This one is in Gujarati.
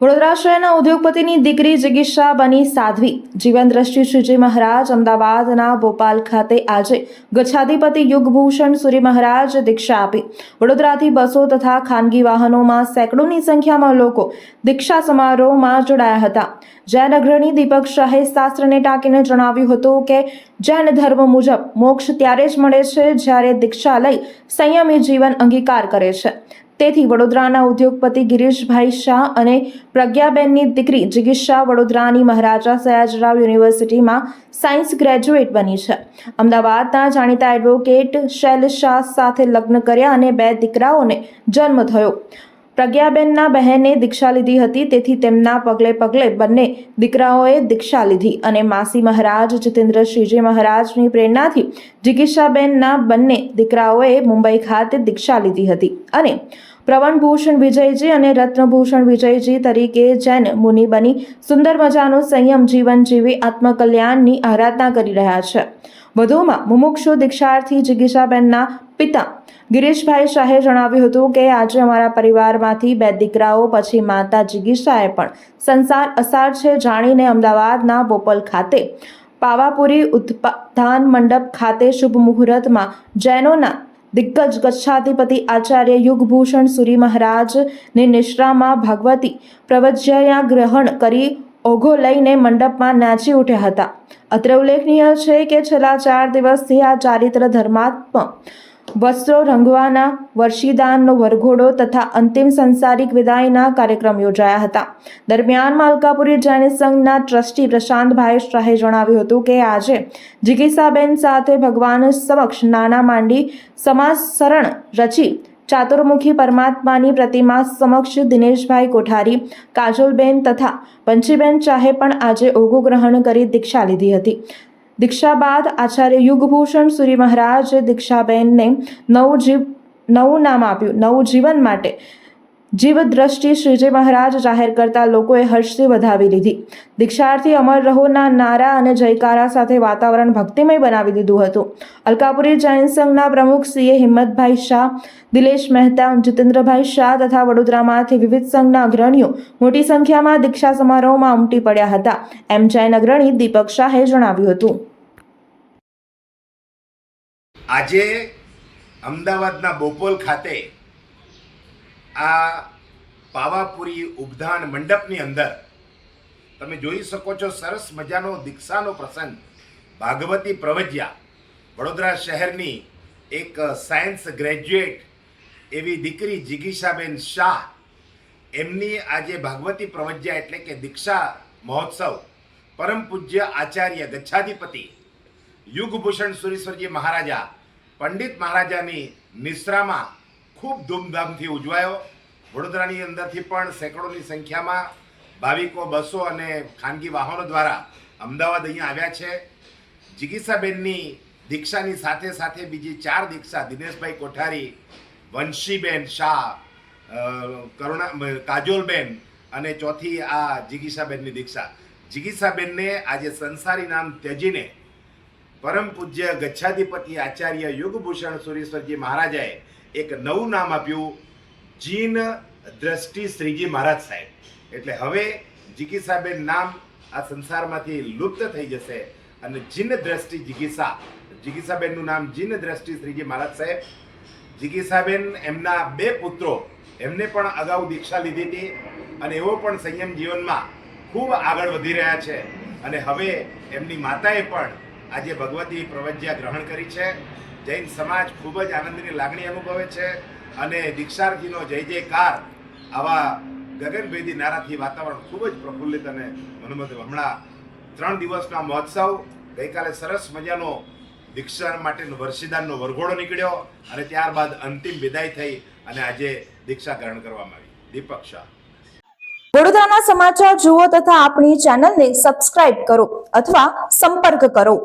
વડોદરા શહેરના ઉદ્યોગપતિની દીકરી જિગીષા બની સાધ્વી. જીવન દ્રષ્ટિ શ્રીજી મહારાજ અમદાવાદના ભોપાલ ખાતે આજે ગચ્છાધિપતિ યુગભૂષણ સૂરી મહારાજ દીક્ષા આપી. વડોદરાથી બસો તથા ખાનગી વાહનોમાં સેંકડોની સંખ્યામાં લોકો દીક્ષા સમારોહમાં જોડાયા હતા. જૈન અગ્રણી દીપક શાહે શાસ્ત્રને ટાંકીને જણાવ્યું હતું કે, જૈન ધર્મ મુજબ મોક્ષ ત્યારે જ મળે છે જ્યારે દીક્ષા લઈ સંયમી જીવન અંગીકાર કરે છે. તેથી વડોદરાના ઉદ્યોગપતિ ગિરીશભાઈ શાહ અને પ્રજ્ઞાબેનની દીકરી જિગીશા વડોદરાની મહારાજા સયાજરાવ યુનિવર્સિટીમાં સાયન્સ ગ્રેજ્યુએટ બની છે. અમદાવાદના જાણીતા એડવોકેટ શૈલ શાહ સાથે લગ્ન કર્યા અને બે દીકરાઓને જન્મ થયો. પ્રજ્ઞાબેનના બહેને દીક્ષા લીધી હતી, તેથી તેમના પગલે પગલે બંને દીકરાઓએ દીક્ષા લીધી અને માસી મહારાજ જીતેન્દ્રશ્રીજી મહારાજની પ્રેરણાથી જિગીશાબેનના બંને દીકરાઓએ મુંબઈ ખાતે દીક્ષા લીધી હતી અને પ્રવણભૂષણ વિજયજી અને રત્નભૂષણ વિજયજી તરીકે જૈન મુનિ બની સુંદર મજાનું સંયમ જીવન જીવી આત્મકલ્યાણની આરાધના કરી રહ્યા છે. વધુમાં મુમુક્ષુ દીક્ષાર્થી જિગીશાબેનના પિતા ગિરીશભાઈ શાહે જણાવ્યું હતું કે, આજે અમારા પરિવારમાંથી બે દીકરાઓ, પછી માતા જિગીશાએ પણ સંસાર અસાર છે જાણીને અમદાવાદના બોપલ ખાતે પાવાપુરી ઉત્પાદન મંડપ ખાતે શુભ મુહૂર્તમાં જૈનોના દિગ્ગજ ગચ્છાધિપતિ આચાર્ય યુગભૂષણ સુરી મહારાજને નિશ્રામાં ભગવતી પ્રવજ્યા ગ્રહણ કરી ઓઘો લઈને મંડપમાં નાચી ઉઠ્યા હતા. અત્રે ઉલ્લેખનીય છે કે છેલ્લા ચાર દિવસથી આ ચારિત્ર ધર્માત્મક વસ્ત્રો રંગવાના, વર્ષીદાનનો વરઘોડો તથા અંતિમ સંસારિક વિદાયના કાર્યક્રમ યોજાયા હતા. દરમિયાન માલકાપુરી જૈન સંઘના ટ્રસ્ટી પ્રશાંતભાઈ શાહે જણાવ્યું હતું કે આજે જિગીસાબેન સાથે ભગવાન સમક્ષ નાના માંડી સમાજ શરણ રચી ચાતુર્મુખી પરમાત્માની પ્રતિમા સમક્ષ દિનેશભાઈ કોઠારી, કાજલબેન તથા પંચીબેન ચાહે પણ આજે ઓગુ ગ્રહણ કરી દીક્ષા લીધી હતી. દીક્ષા બાદ આચાર્ય યુગભૂષણ સૂરી મહારાજે દીક્ષાબેનને નવું જીવ નવું નામ આપ્યું. નવું જીવન માટે જીવ દ્રષ્ટિ શ્રીજી મહારાજ જાહેર કરતા લોકોએ હર્ષથી વધાવી લીધી. દીક્ષાર્થી અમર રહોના નારા અને જયકારા સાથે વાતાવરણ ભક્તિમય બનાવી દીધું હતું. અલકાપુરી જૈન સંઘના પ્રમુખ સીએ હિંમતભાઈ શાહ, દિલેશ મહેતા, જીતેન્દ્રભાઈ શાહ તથા વડોદરામાંથી વિવિધ સંઘના અગ્રણીઓ મોટી સંખ્યામાં દીક્ષા સમારોહમાં ઉમટી પડ્યા હતા. એમ જૈન અગ્રણી દીપક શાહે જણાવ્યું હતું. આજે અમદાવાદના બોપોલ ખાતે આ પાવાપુરી ઉપધાન મંડપની અંદર તમે જોઈ શકો છો સરસ મજાનો દીક્ષાનો પ્રસંગ. ભાગવતી પ્રવજ્યા વડોદરા શહેરની એક સાયન્સ ગ્રેજ્યુએટ એવી દીકરી જિગીશાબેન શાહ, એમની આજે ભાગવતી પ્રવજ્યા એટલે કે દીક્ષા મહોત્સવ, પરમ પૂજ્ય આચાર્ય ગચ્છાધિપતિ યુગભૂષણ સુરેશ્વરજી મહારાજા, પંડિત મહારાજાની નિશ્રામાં ખૂબ ધૂમધામથી ઉજવાયો. વડોદરાની અંદરથી પણ સેંકડોની સંખ્યામાં ભાવિકો, બસો અને ખાનગી વાહનો દ્વારા અમદાવાદ અહીંયા આવ્યા છે. જિગીસાબેનની દીક્ષાની સાથે સાથે બીજી ચાર દીક્ષા દિનેશભાઈ કોઠારી, વંશીબેન શાહ કરુણા કાજોલબેન અને ચોથી આ જિગીસાબેનની દીક્ષા. જિગીસાબેનને આજે સંસારી નામ ત્યજીને પરમ પૂજ્ય ગચ્છાધિપતિ આચાર્ય યુગભૂષણ સુરેશ્વરજી મહારાજાએ એક નવું નામ આપ્યું, જીન દ્રષ્ટિ શ્રીજી મહારાજ સાહેબ. એટલે હવે જિગીસાબેન નામ આ સંસારમાંથી લુપ્ત થઈ જશે અને જીન દ્રષ્ટિ જિગીસા જિગીસાબેનનું નામ જીન દ્રષ્ટિ શ્રીજી મહારાજ સાહેબ. જિગીસાબેન એમના બે પુત્રો, એમને પણ અગાઉ દીક્ષા લીધી હતી અને એવો પણ સંયમ જીવનમાં ખૂબ આગળ વધી રહ્યા છે. અને હવે એમની માતાએ પણ આજે ભગવતી પ્રવજ્યા ગ્રહણ કરી છે. જૈન સમાજ ખૂબ જ આનંદની લાગણી અનુભવે છે અને દીક્ષાર્થીનો જય જયકાર આવા ગગનભેદી નારાથી વાતાવરણ ખૂબ જ પ્રફુલ્લિત અને મનોમત હમણાં ત્રણ દિવસના મહોત્સવ, ગઈકાલે સરસ મજાનો દીક્ષા માટેનો વર્ષિદાનનો વરઘોડો નીકળ્યો અને ત્યારબાદ અંતિમ વિદાય થઈ અને આજે દીક્ષા ગ્રહણ કરવામાં આવી. દીપક શાહ. વડોદરાના સમાચાર જુઓ તથા આપણી ચેનલને સબસ્ક્રાઇબ કરો અથવા સંપર્ક કરો.